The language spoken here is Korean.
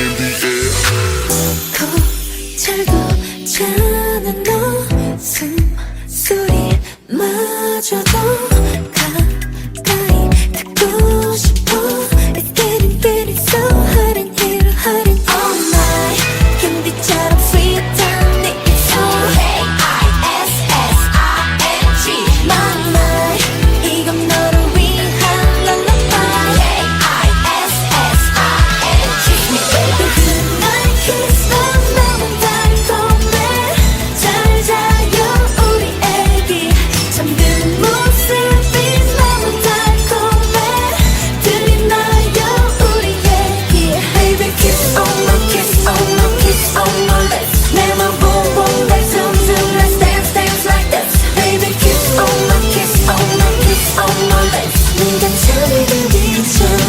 in the air 거칠고 잔한 너 네가 참을 그 빛을